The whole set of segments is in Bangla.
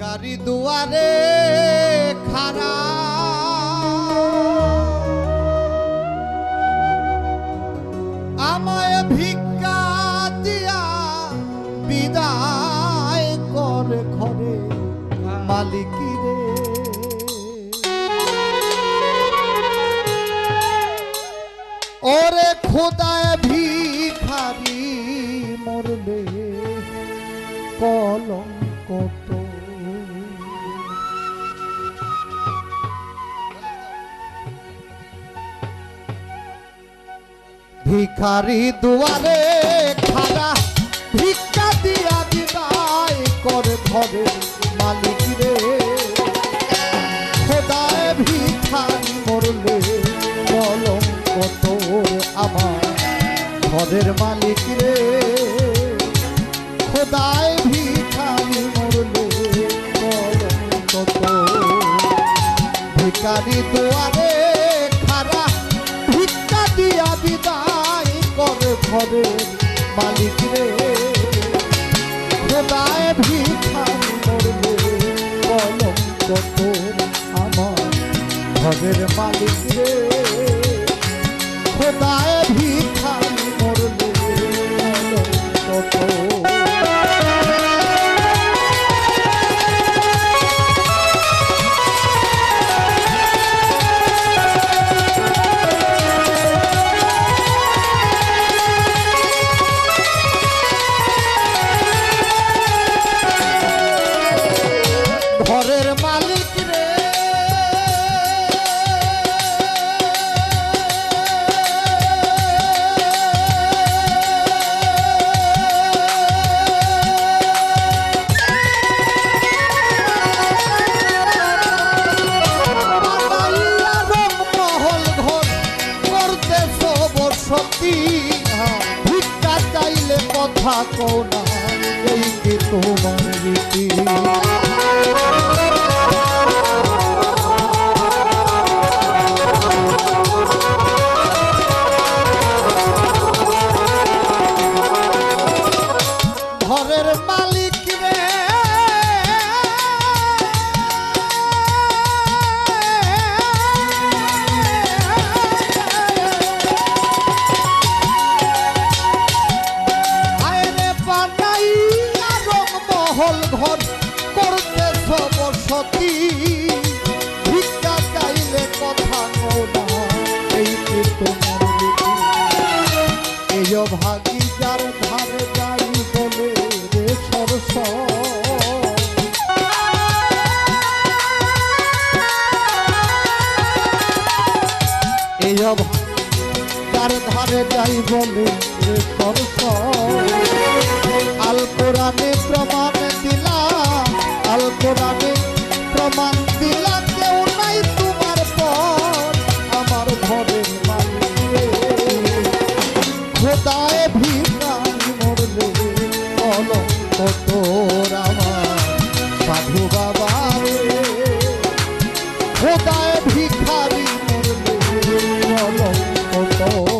ভিকারি দুয়ারে খারা আমায় ভিক্ষা দিয়া বিদায় করে ঘরে মালিকি রে ওরে খোদায় ভিখারি ভিখারি দুয়ারে খারা ভিক্ষা দিয়া বিদায় করে ঘরে মালিক রে। খোদায় ভিখারি মরলে কলঙ্ক তোর আমার ঘরের মালিক রে। খোদায় ভিখারি মরলে কলঙ্ক তোর। ভিখারি দুয়ারে ঘরের মালিক রে। হেদায় ভিখারি মরলে কলঙ্ক তোর আমার ঘরের মালিক রে। হেদায় ভিখারি মরলে কলঙ্ক তোর মালিক রে। কথা কও না এই কি তোমার এই যার ধারে যাই বলে আল কোরআনে প্রমাণ দিলা, আল কোরআনে প্রমাণ দিলা, কেউ নাই তোমার পর। আমার ঘরের মালিক। রে। খোদায় ভিখারি মরলে কলঙ্ক তোর সাধু বাবা খোদায় ভিখারি কলঙ্ক তোর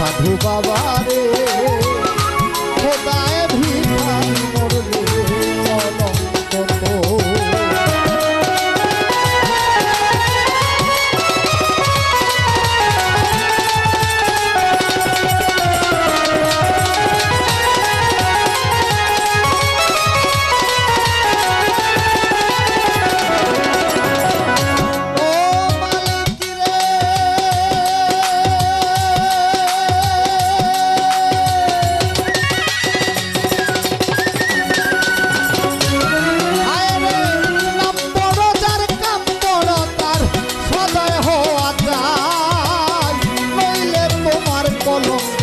সাধু বাবা রে খোদা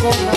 con la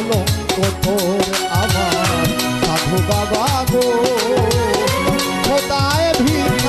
বলো কঠোর আমার। সাধু বাবা গো কোথায় ভিড়